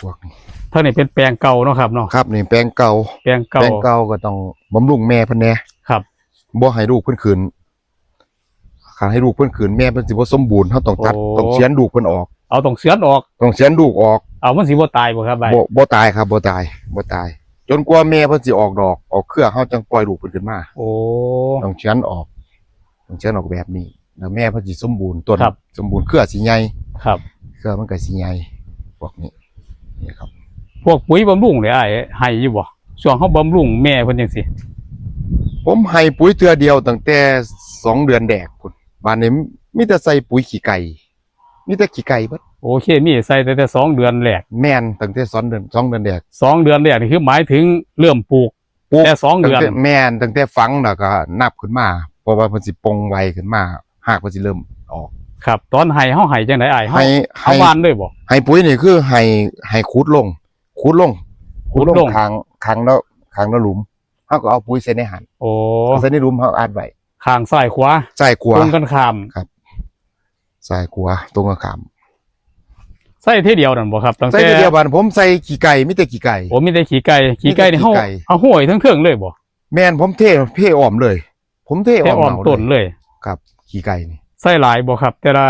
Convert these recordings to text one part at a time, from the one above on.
พวกนี้เท่านี้เป็นแปลงเก่าเนาะครับเนาะครับนี่แปลงเก่าแปลงเก่าแปลงเก่าก็ต้องบำรุงแม่เพิ่นแหน่ครับบ่ให้ลูกเพิ่นขืนคันให้ลูกเพิ่นขืนแม่เพิ่นสิบ่สมบูรณ์เฮาต้องตัดต้องเฉือนลูกเพิ่นออก เอาตรงเสือนออกต้องเฉือนลูกออก เอามันสิบ่ตายบ่ครับใบบ่บ่ตายครับบ่ตายบ่ตาย จนกว่าแม่เพิ่นสิออกดอกออกเครือเฮาจังปล่อยลูกเพิ่นขึ้นมาโอ้ต้องเฉือนออกต้องเฉือนออกแบบนี้แล้วแม่เพิ่นสิสมบูรณ์ต้นครับสมบูรณ์เครือสิใหญ่ครับเครือมันก็สิใหญ่พวกนี้ นี่ครับ พวกปุ๋ยบำรุงเนี่ยไอ้ให้อยู่บ่ช่วงเฮาบำรุงแม่เพิ่นจังซี่ผมให้ปุ๋ยเทื่อเดียวตั้งแต่สองเดือนแดกพุ่นบ้านนี้มีแต่ใส่ปุ๋ยขี้ไก่มีแต่ขี้ไก่เบิดโอเคมีใส่แต่แต่สองเดือนแรกแม่นตั้งแต่สองเดือนสองเดือนแดกสองเดือนแรกนี่คือหมายถึงเริ่มปลูกปลูกแต่สองเดือนตั้แต่แม่นตั้งแต่ฝังแล้วก็นับขึ้นมาเพราะว่าเพิ่นสิปงไวขึ้นมาหากเพิ่นสิเริ่มออก ครับตอนให้เฮาให้จังได๋อ้ายเฮาให้เฮาให้ หวานเลยบ่ ให้ปุ๋ยนี่คือให้ให้ขุดลงขุดลงขุดลง คางคางแล้วคางแล้วหลุมเฮาก็เอาปุ๋ยใส่ในหันโอ้เอาใส่ในหลุมเฮาอัดไว้ข้างซ้ายขวาใส่กัวตรงกันข้ามใส่กัวตรงกับขามใส่เท่เดียวนั่นบ่ครับตั้งใส่แต่เดียวกันผมใส่ขี้ไก่มีแต่ขี้ไก่ โอ้มีแต่ขี้ไก่ขี้ไก่นี่เฮาขี้ไก่เอาห้อยทั้งเทิงเลยบ่แม่นผมเทเทอ้อมเลย ผมเทแค่อ้อมอ่อมเหาต้นเลย ครับขี้ไก่นี่ ใส่หลายบ่ครับ แต่ละ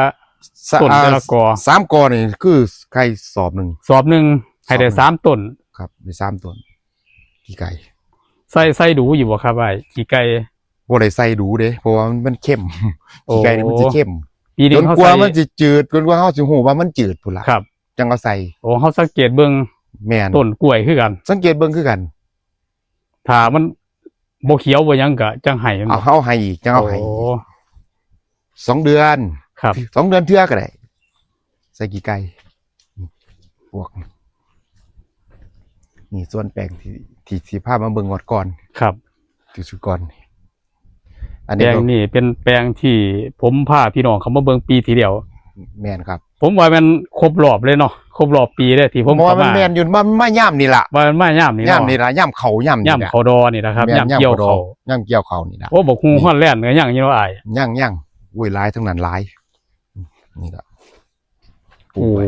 สะต้นอ่าแต่ละกอสามกอนี่คือไก่สอบหนึ่งสอบหนึงให้ได้สอบหนึ่งสามต้นครับมีสามต้นขี้ไก่ใส่ใส่ดูอยู่บ่ครับไอ้ขี้ไก่บ่ได้ใส่ดูเด้เพราะว่ามันมันเข้มโอ้ขี้ไก่นี่มันสิเข้มปีหนึจงนเขากว่าใส่มันสิจืดจนกว่าเฮาสิฮู้ว่ามันจืดพุ่นล่ะครับ จังเอาใส่โอ้เขาสังเกตเบิ่งแม่นต้นกล้วยคือกัน สังเกตเบิ่งคือกันถ้ามันบ่เขียวบ่หยังก็จังไห้มันเอาเฮาให้อีกจังเอาให้โอ้ สองเดือนครับ สองเดือนเทื่อก็ได้ใส่กี่ไก่พวกนี้นี่ส่วนแปลงที่ที่ที่ภาพมาเบิ่งงอดก่อนครับที่สุดก่อนนี่อันแปนี้ลงก็นี่เป็นแปลงที่ผมพาพี่น้องเขามาเบิ่งปีทีเดียว แม่นครับผมว่ามันครบรอบเลยเนาะครบรอบปีเลยที่ผมเพราะว่าเข้ามันมาแม่นอยู่มันมาย่ำนี่ล่ะว่ามันมาย่ามนี่ย่ำเนาะนี่ล่ะย่ำเขาย่ำนี่ย่ามล่ะเขาดอนี่นะครับแม่นย่ามเกี่ยวดอเขาย่ำเกี่ยวเขานี่ล่ะโอ้บอกฮู้ฮ้อนแล่นก็ย่างอยู่เนาะอ้ายย่างย่าง อุ้ยหลายทั้งนั้นหลาย นี่ล่ะปลูโอ้กไว้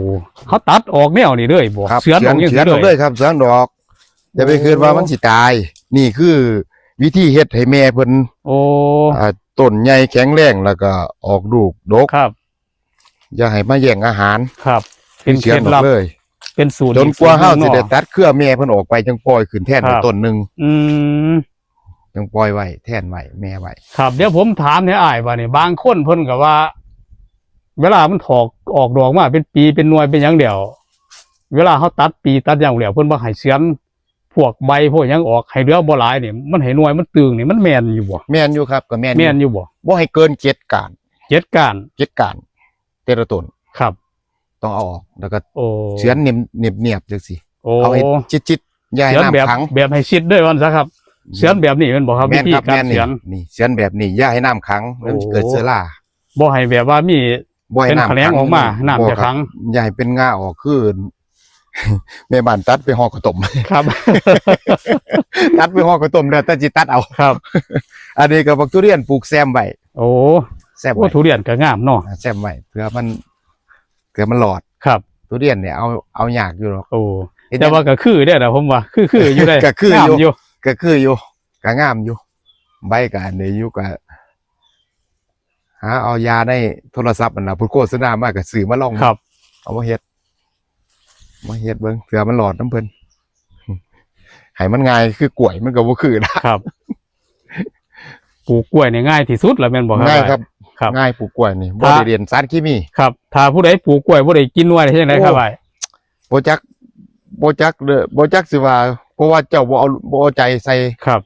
เขาตัดออกแนวนี่เลยบ่ครับเสือนออกอย่างเฉือนนี้ออกเลเลยยครับเฉือนดอกอย่าไปคิดว่ามันสิตาย นี่คือวิธีเฮ็ดให้แม่เพิ่นโอ้อ่าต้นใหญ่แข็งแรงแล้วก็ออกลูกดก ครับอย่าให้มาแย่งอาหารครับ เป็นเคเฉือล็นดออลับกเลย เป็นสูตรจนกว่าเฮาสูสิตรได้เนาะตัดเครือแม่เพิ่นออกไปจังปล่อยขึ้นแทนครัไว้บต้นหนึง อืม จังปล่อยไว้แทนไว้แม่ไว้ครับเดี๋ยวผมถามเนี่ยอ้ายว่านี่บางคนเพิ่นก็ว่า เวลามันถอกออกดอกมาเป็นปีเป็นหน่วยเป็นหยังเดียว เวลาเขาตัดปีตัดอย่างเดียวเพิ่นบ่ให้เสียนพวกใบพวกหยังออกให้เหลือบ่หลายนี่มันให้หน่วยมันตึงนี่มันแม่นอยู่บ่แม่นอยู่ครับก็แม่นอยู่แม่นอยู่บ่บ่ให้เกินเจ็ดการเจ็ดการเจ็ดการแต่ละต้นครับ ต้องเอาออกแล้วก็โอ้เฉือนเนียบเนียบเนียบจังซี่โอ้เอาให้จิตๆอย่าให้เสียนแบบน้ำขังแบบให้ชิดด้วยวันซะครับ เสียนแบบนี้แมันบ่ครับวิแม่นธีครับการแม่นเสีนี่ยน นี่เฉือนแบบนี้อย่าให้น้ำขังแล้วมันโอ้เกิดเชื้อราบ่ให้แบบว่ามี บ่ให้เป็นน้ำแขลงออกมาน้ำจะบ่ครับขัง อย่าให้เป็นง่าออกคือ แม่บ้านตัดไปห่อกระต้มครับ ตัดไปห่อกระต้มแล้วแต่จิตัดเอา ครับ อันนี้ก็บักทุเรียนปลูกแซมไว้โอ้แซมโอ้ไว้ทุเรียนก็งามเนาะแซมไว้เพื่อมันเพื่อมันหลอดครับ ทุเรียนเนี่ยเอาเอายากอยู่หรอกโอ้เฮ็ดแต่ว่าก็คือได้อนะผมว่า คือคืออยู่ได้ ก็คืออยู่ งามอยู่ ก็คืออยู่ก็งามอยู่ ใบก็อันนี้อยู่ก็หาเอายาในโทรศัพท์มันน่ะพูดโฆษณามาก็ซื้อมาลองครับ เอามาเฮ็ดมาเฮ็ดเบิ่งเผื่อมันหลอดน้ำเพิ่นให้มันง่ายคือกล้วยมันก็บ่คือนะครับปลูกกล้วยนี่ง่ายที่สุดแล้วแม่นบ่ครับง่ายครับครับง่ายปลูกกล้วยนี่บ่ถ้าได้เรียนสารเคมีครับถ้าผู้ใดปลูกกล้วยบ่ได้กินหน่วยได้จังไดครับโอ้ไอ้บ่จัก บ่จักเด้อบ่จักสิว่าเพราะว่าเจ้าบ่เอาบ่เอาใจใส่ครับ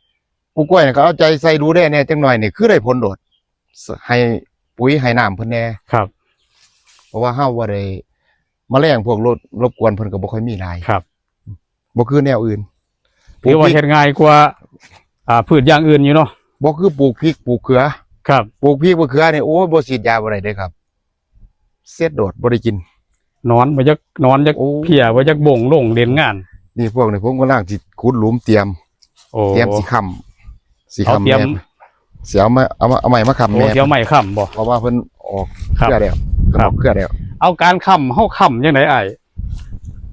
ปลูกกล้วยนี่ก็เอาใจใส่ดูได้แน่จังหน่อยนี่คือได้ผลโดดสให้ปุ๋ยให้น้ำเพิ่นแน่ครับ เพราะว่าเฮาบ่ได้แมลงพวกรบรบกวนเพิ่นก็บ่ค่อยมีหลายครับบ่คือแนวอื่นถือว่าเฮ็ดง่ายกว่า อ่าพืชอย่างอื่นอยู่เนาะบ่คือปลูกพริกปลูกเขือ ครับปลูกพริกปลูกเขือนี่โอ้ยบ่ฉีดยาบ่ได้เด้ครับ เสียดโดดบ่ได้กิน นอนบ่จักนอนจักโอ้ เพียบ่จักบ่งลงเด่นงาน นี่พวกนี้ผมกำลังสิขุดหลุมเตรียม โอ้เตรียมสิค้ำสิเอาค้ำเตรียมแม่สิเอามาเอามาเอาไม้มาค้ำโอ้แม่เดี๋ยวไม่ค้ำบ่ เพราะว่าเพิ่นออกครับ เครือแล้วเพิ่นครัอบอกเครือแล้วเอาการค้ำเฮาค้ำจังไดไอ้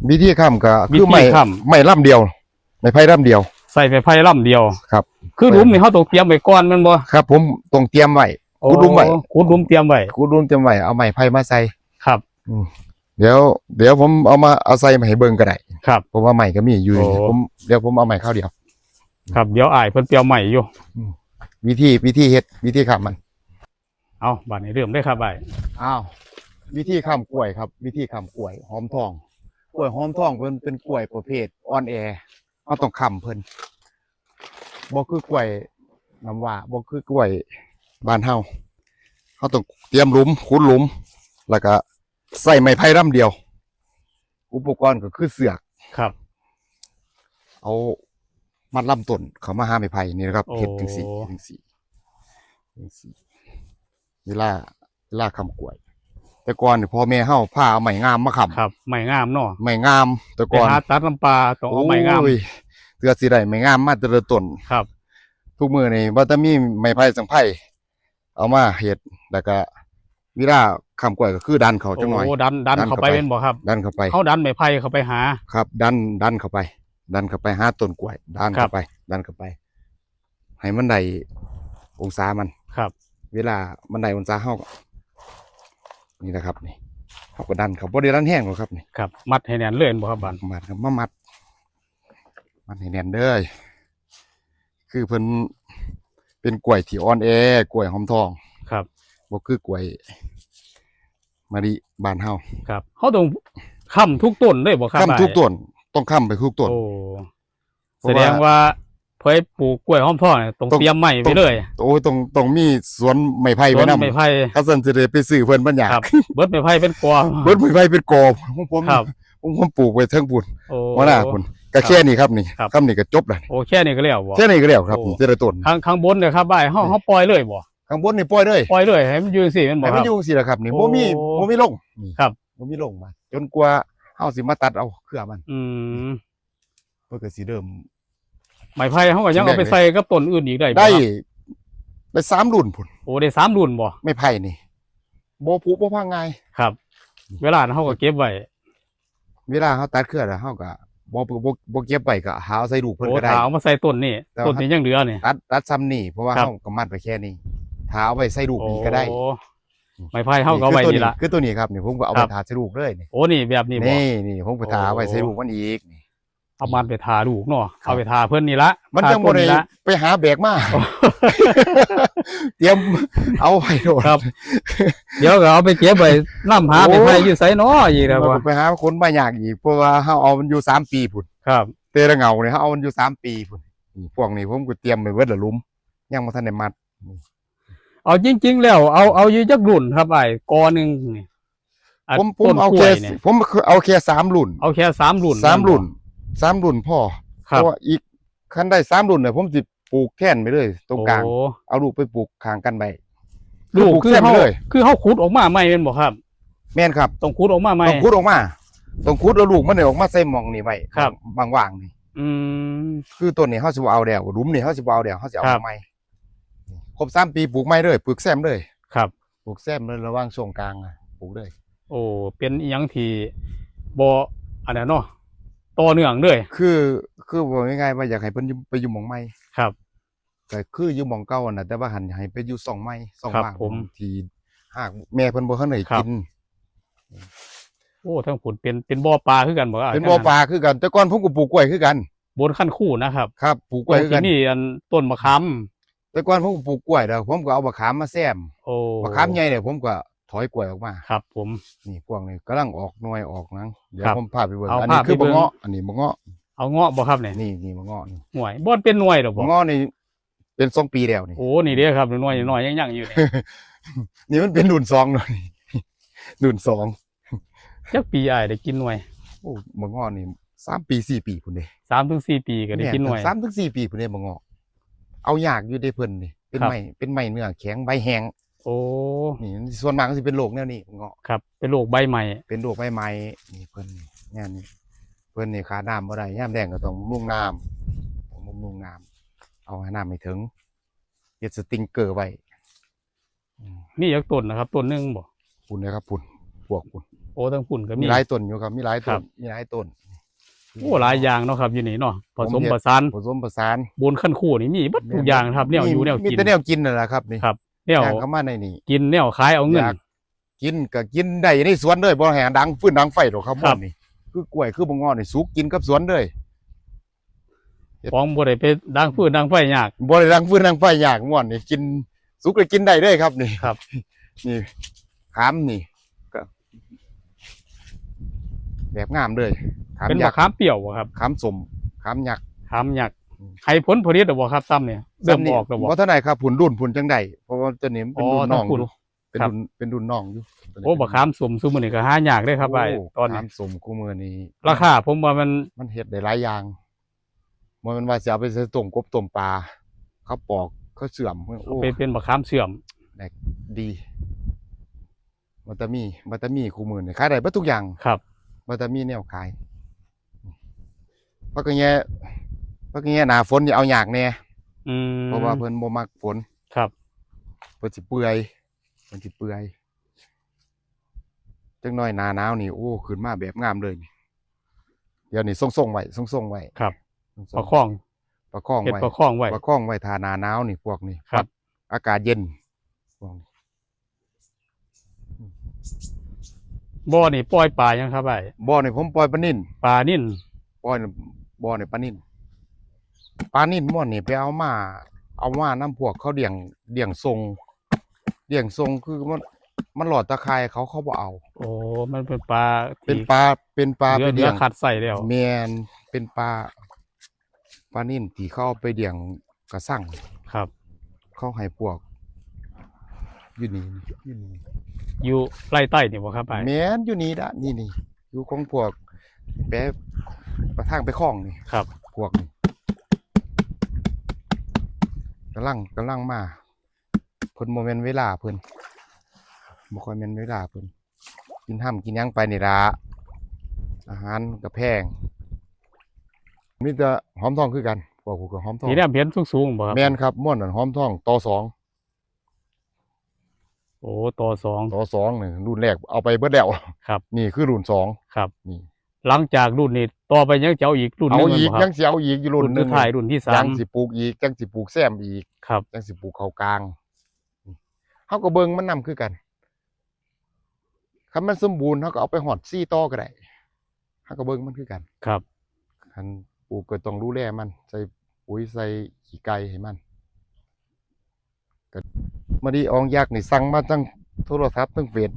วิธีค้ำก็คือวิธีไม่ค้ำ ไม่ล่ำเดียวไม่ไผ่ล่ำเดียว ใส่ไม้ไผ่ลำเดียวครับ คือหลุมนี่เขาต้องเตรียมไว้ก่อนแมันบ่ครับ ผมต้องเตรียมไว้ ขุดหลุมไว้ โอ้ขุดหลุมเตรียมไว้กูรุนเตรียมไว้เอาไม้ไผ่มาใส่ครับ เดี๋ยวเดี๋ยวผมเอามาเอาใส่มาให้เบิ่งก็ได้ครับเพราะว่าไม้ก็มีอยู่โอ้ ผมเดี๋ยวผมเอาไม้เข้าวเดียว ครับเดี๋ยวอ้ายเพิ่นเตรียมใหม่อยู่ วิธีวิธีเฮ็ดวิธีค้ำมัน เอาบัดนี้เริ่มได้ครับอ้ายอ้าววิธีค้ำกล้วยครับ วิธีค้ำกล้วยหอมทองกล้วยหอมทองเพิ่นเป็นกล้วยประเภทอ่อนแอเราต้องค้ำเพิ่นบ่คือกล้วยน้ำว่าบ่คือกล้วยบ้านเฮาเราต้องเตรียมหลุมขุดหลุม แล้วก็ ใส่ไม้ไผ่ลำเดียว อุปกรณ์ก็คือเสือก ครับ เอามัดลำต้นเขามาหาไม้ไผ่นี่นะครับโอ้เฮ็ดจังซี่จังซี่จังซี่เวลาเวลาคำกล้วย แต่ก่อนนี่พ่อแม่เฮาพาเอาไม้งามมาค้ำครับไม้งามเนาะไม้งาม แต่ไปก่อนหาตัดลำปลาต้องเอาไม้งามโอ้ยเตือสิได้ไม้งามมาแต่ละต้น ครับ ทุกมื้อนี่บ่ต้องมีไม้ไผ่สังไผ่เอามาเฮ็ดแล้วก็ เวลาคำกล้วยก็คือดันเขาจังหน่อย โอ้ดันดันดันเข้าเข้าไปไป เป็นบ่ครับดันเข้าไป เขาดันไม้ไผ่เข้าไปหา ครับ ดันดันเข้าไป ดันเข้าไปหาต้นกล้วย ดันครัเข้าบไป ดันเข้าไป ให้มันได้องศามัน ครับ เวลามันได้องศาเฮาก็นี่นะครับนี่เฮาก็ดันเขาบ่ได้ดันแห้งหรอกครับนี่ครับ มัดให้แน่นเลยบ่ครับบัดมัดครับมามัด มัดให้แน่นเด้อคือเพิ่นเป็นกล้วยที่อ่อนแอกล้วยหอมทอง ครับ บ่คือกล้วย มะลิบ้านเฮาครับเขาต้องค้ำทุกต้นเลยบ่ครับค้ำทุกอ้ายต้นต้องค้ำไปทุกต้นโอ้เพแสราะดว่างว่าเพิ่นปลูกกล้วยหอมทองเนี่ยต้องต้องเตรียมไม้ไปเลย โอ้ยต้องต้องมีสวนไม้ไผ่สไว้วนนำไม้ไผ่ถ้าซั่นสิได้ไปซื้อเพิ่นบัญญัติครับเบิดไม้ไผ่เป็นกอเบิดไม้ไผ่เป็นกอบของผมครับผมผมปลูกไว้เทั้งปุ่นโอ้หัวหน้าพุ่นก็แค่นี้ครับนี่ครับคำนี้ก็จบแล้วโอ้แค่นี้ก็แล้วบ่แค่นี้ก็แล้วครับโอ้นี่แต่ละต้นข้างข้างบนเนี่ยครับอ้ายเฮาเฮาปล่อยเลยบ่ ข้างบนนี่ปล่อยเลยปล่อยเลยให้มันอยู่จังซี่แม่นบ่ให้คมัรันบ อยู่สิล่ะครับนี่โอ้บ่มีบ่มีลงนี่ครับ บ่มีลงมา จนกว่าเฮาสิมาตัดเอาเครือมันอืมเพิ่นก็สิเริ่ม ไม้ไผ่เฮาก็ยังเอาไปใส่กับต้นอื่นอีกได้บ่ได้ครับได้สามรุ่นพุ่นโอ้ได้สามรุ่นบ่ไม่ไผ่นี่บ่ผุบ่พังง่ายครับ เวลานั้นเฮาก็เก็บไว้เวลาเฮาตัดเครือแล้วเฮาก็บ่บ่บ่บ่เก็บไว้ก็หาเอาใส่ลูกเพิ่นโอ้ก็ได้ถ้าเอามาใส่ต้นนี่แต่ว่า ต้นนี้ยังเหลือนี่ ตัดตัดซ้ำนี่เพราะว่าครับ เฮาก็มัดไปแค่นี้ ถ้าเอาไว้ใส่ลูกโอ้นี่ก็ได้ไม้ไผ่เฮาก็เอาไว้คือตัวนี่ล่ะคือตัวนี้ครับนี่ผมก็เอาคไปรับทาใส่ลูกเลยนี่โอ้นี่แบบนี้บ่ นี่นี่ผมไปทาโอ้เอาไว้ใส่ลูกมันอีกนี่เอามันไปทาลูกเนาะครับเอาไปทาเพิ่นนี่ละมันทาจังบ่ต้นได้นี่ละ ไปหาแบกมาเตรียมเอาไว้โดด ครับ เดี๋ยวก็เอาไปเก็บไว้น้ำหาโอ้ไปไผ่อยู่ไสเนาะอีกแล้วมันบ่ก็ไปหาคนมายากอีกเพราะว่าเฮาเอามันอยู่สามปีพุ่นครับ เตระเหงาเนี่ยเฮาเอามันอยู่สามปีพุ่นนี่พวกนี้ผมก็เตรียมไปเบิดละหลุมยังบ่ทันได้มัด เอาจริง ๆ แล้ว เอาเอาอยู่จักรุ่นครับไอ้กอหนึงนี่อะผมผมต้นเอากล้แค่วยเนี่ยผมเอาแค่สามรุ่นเอาแค่สามรุ่นสามรุ่นสามรุ่นพ่อครับเพราะว่าอีกคันได้สามรุ่นเนี่ยผมสิปลูกแท่นไปเลยตรงกลาง โอ้เอาลูกไปปลูกข้างกันไป ลูกปลูกคือแซมเฮาเลย คือเฮาขุดออกมาใหม่แม่นบ่ครับ แม่นครับต้องขุดออกมาใหม่ ต้องคุดออกมาต้องคุดเอาลูกมันเนี่ยออกมาใส่หมองนี่ไว้ครับ บางว่างๆนี่ อืม คือต้นนี้เฮาสิบ่เอาแล้วหลุมนี่เฮาสิบ่เอาแล้วเฮาสิเอาครับใหม่ ครบสามปีปลูกใหม่เลยปลูกแซมเลยครับ ปลูกแซมเลยระหว่างช่วงกลางอะปลูกเลยโอ้เป็นอีหยังที่บ่อันนั้นเนาะต่อเนื่องเลยคือคือบอกง่ายๆว่าอยากให้เพิ่นอยู่ไปอยู่หม่องใหม่ครับ ก็คืออยู่หม่องเก่าน่ะแต่ว่าหันให้ไปอยู่ซ่องใหม่ซ่องครับว่างผมที่หากแม่เพิ่นบ่ทันได้ครับ กิน โอ้ทั้งผลเป็นเป็นบ่อปลาคือกันบ่ะเป็นบ่อปลาคือกัน แต่ก่อนผมก็ปลูกกล้วยคือกัน บนขั้นคู่นะครับครับปลูกกกล้ล้ววยยคือกัที่นนี่อันต้นมะขาม แต่ก่อนผมก็ปลูกกล้วยแล้วผมก็เอามะขามมาแซมโอ้มะขามใหญ่เนี่ยผมก็ถอยกล้วยออกมา ครับผม นี่พวกนี้กำลังออกหน่วยออกนังเดี๋ยวครับผมพาไปเบิ่งเอาอันนี้พาไปคือเบิ่บะงเงาะอันนี้บะเงาะเอาเงาะบ่ครับเนี่ยนี่นี่บะเงาะนี่หน่วยบ่เป็นหน่วยดอกบ่บะเงาะนี่เป็นสองปีแล้วนี่ โอ้นี่เด้อครับหน่วยหน่อยยังๆอยู่เนี่ย นี่มันเป็นรุ่นสองหน่อยรุ่นสองจักปีอ้ายได้กินหน่วยโอ้บะเงาะนี่สามปีสี่ปีพุ่นเด้3ถึง4ปีก็ได้กินหน่วย สามถึงสี่ปีพุ่นเด้บะเงาะ เอายากอยู่ได้เพิ่นนี่เป็นครับไม้เป็นไม้เนื้อแข็งใบแห้งโอ้นี่ส่วนมากก็สิเป็นโรคแนวนี้บะเงาะครับ เป็นโรคใบใหม่เป็นโรคใบไม้นี่เพิ่นนี่งานนี้เพิ่นนี่ขาดน้ำบ่ได้ยามแดงก็ต้องบำรุงน้ำต้องบำรุงน้ำเอาให้น้ำไม่ถึงเฮ็ดสติงเกอร์ไว้อืมนี่จักต้นนะครับต้นหนึงบ่พุ่นนะครับพุ่นพวกพุ่นโอ้อ้ทั้งพุ่นก็มีมีหลายต้นอยู่ครับ มีหลายครัต้นบมีหลายต้น โอ้หลายอย่างเนาะครับอยู่นี่เนาะผสมผสานผสมผสานบนขั้นคู่นี่มีเบัดทุกอย่างครับแนวอยู่แนวมีกินแต่แนวกินนั่นแหละครับนี่ครับแนวย่างเข้ามาในนี่กินแนวขายเอาเงินอยากกินก็กินได้ในสวนเลยบ่แห่ดังฟื้นดังไฟหรอกครับครับม่วนนี่คือกล้วยคือบงงอนี่สุกกินกับสวนเลยของบ่ได้ไปดังฟืนดังไฟยากบ่ได้ดังฟื้นดังไฟยากม่วนนี่กินสุกก็กินได้เลยครับนี่ครับ นี่ขามนี่ก็แบบงามเลย ขามเป็นยัมะกษ์ขามเปรี้ยวบ่ครับขามสมขามยักษ์ขามยักษ์อืมให้ผลผลิตหรือบ่ครับซ้ำเนี่ยเริ่มออกแล้วบ่บ่เท่าไหร่ครับผุนรุ่นผุนจังไดเพราะว่าตัวนี้มันเป็นอ๋อรุ่นน้องทั้งผุนอยู่เป็นครับรุ่นเป็นรุ่นน้องอยู่ตัวนี้โอ้บะขามสมซุมื้อนี้ก็หายากเด้ครับไอ้โตอนนี้ขามสมคู่มือนี้ราคาผมว่ามันมันเฮ็ดได้หลายอย่างบ่แมันว่าสิเอาไปใส่ต้มกบต้มปลาเขาปอกเขาเสื่อมโอ้เป็นเป็นบะขามเสื่อมดีมันจะมีมันจะมีคู่มือนี่ขายได้เบิดทุกอย่างครับมันจะมีแนวขาย พักกะแย่พักกะแย่หน้าฝนอย่าเอายากแน่อืมเพราะว่าเพิ่นบ่มักฝนครับ เพิ่นสิเปื่อยเพิ่นสิเปื่อยจังน้อยหน้าหนาวนี่โอ้ขึ้นมาแบบงามเลยนี่เดี๋ยวนี้ส่งๆไว้ส่งๆไว้ครับ ส่งๆประคองประคองเฮ็ดไว้ ประคองไว้ ประคองไว้ทาหนาหนาวนี่พวกนี้ครับ อากาศเย็นพวกนี้บ่อนี่ปล่อยปลายังครับไอ้บ่อนี่ผมปล่อยปลานิ่นปลานิ่นปล่อยนี่ บ่อนี่ปลานิ่นปลานิ่นม่วนนี่ไปเอามา เอามาน้ำพวกเขาเลี้ยงเลี้ยงทรงเลี้ยงทรงคือมันมันหลอดตะไคร่เขาเขาบ่เอา โอ้ มันเป็นปลาเป็นที่ปลาเป็นปลาเหลืไปอเหลืเลี้อยงคัดใส่แล้วแมนเป็นปลาปลานิ่นที่เขาเอาไปเลี้ยงกระสั่งครับ เขาให้พวกอยู่นี่อยู่นี่อยู่ไร่ใต้นี่บ่ครับไอ้แม่นอยู่นี่ละนี่นี่อยู่ของพวกแปะ ประทางไปคล้องนี่ครับ พวกนี่กำลังกำลังมาเพิ่นโมเมนเวลาเพิ่นบ่ค่อยแม่นเวลาเพิ่นกินห้ำกินหยังไปนี่ละอาหารก็แพงมีแต่หอมทองคือกันพวกกูก็หอมทองทีนี้เพียนสูงๆบ่ครับแม่นครับม่วนนั่นหอมทองต่อสองโอ้ต่อสองต่อสองนี่รุ่นแรกเอาไปเบิดแล้วครับ นี่คือรุ่นสองครับนี่ หลังจากรุ่นนี้ต่อไปยังจะเอาอีกรุ่นหเอานึงอีกแม่นบ่คยัรับงสิเอาอีกอยู่รุ่รุ่นนหนึสุงดท้ายรุ่นที่สาจัมงสิปลูกอีกจังสิปลูกแซมอีกครับจังสิปลูกเขากลางเฮาก็เบิ่งมันนํคือกันคันมันสมบูรณ์เฮาก็เอาไปหอดซี่ต่อก็ได้เฮาก็เบิ่งมันคือกันครับ คันปลูกก็ต้องดูแลมัน ใส่ปุ๋ยใส่ขี้ไก่ให้มันก็มาดีอองยักษ์นี่สั่งมาทั้งโทรศัพท์ทั้งเฟซ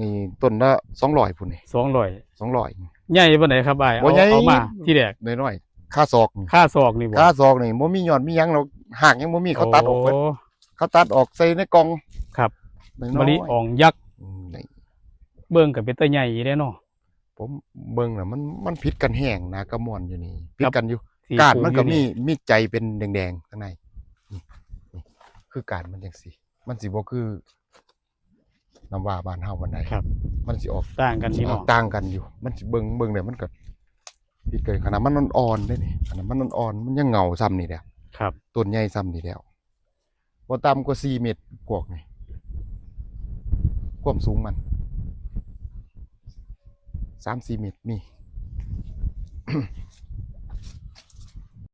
นี่ต้นละ200พุ่นนี่สองร้อย200 ใหญ่ปานไหนครับไอ้บ่เอาใหญ่ เอามาที่แรกน้อยๆค่าศอกนี่ค่าซอกนี่บ่ค่าศอกนี่บ่มียอดมีหยังหรอกหากยังบ่มีเขาตัดออกเบิดโเขาตัดออกใส่ในกล่องครับ น้อยมะลิอ่องยักษ์อืมนี่เบิ่งก็เป็นตาใหญ่เด้เนาะผมเบิ่งน่ะมันมันผิดกันแห้งนะกระมวลอยู่นี่ผิดครับกันอยู่ที่กาดปลูมันก็อยู่มีมีใจเป็นแดงๆข้างในนี่นี่คือกาดมันจังซี่มันสิบ่คือ น้ำว่าบ้านเฮาบันไดครับ มันสิออกต่างกันพี่น้องต่างกันอยู่ มันสิเบิ่งเบิ่งเนี่ยมันก็ผิดกันขนาดมันอ่อนๆได้นี่ขนาดมันอ่อนๆมันยังเหงาซ้ำนี่แหละครับ ต้นใหญ่ซ้ำนี่แล้วบ่ต่ำกว่า4เมตรพวกนี่ความสูงมัน3-4เมตรมี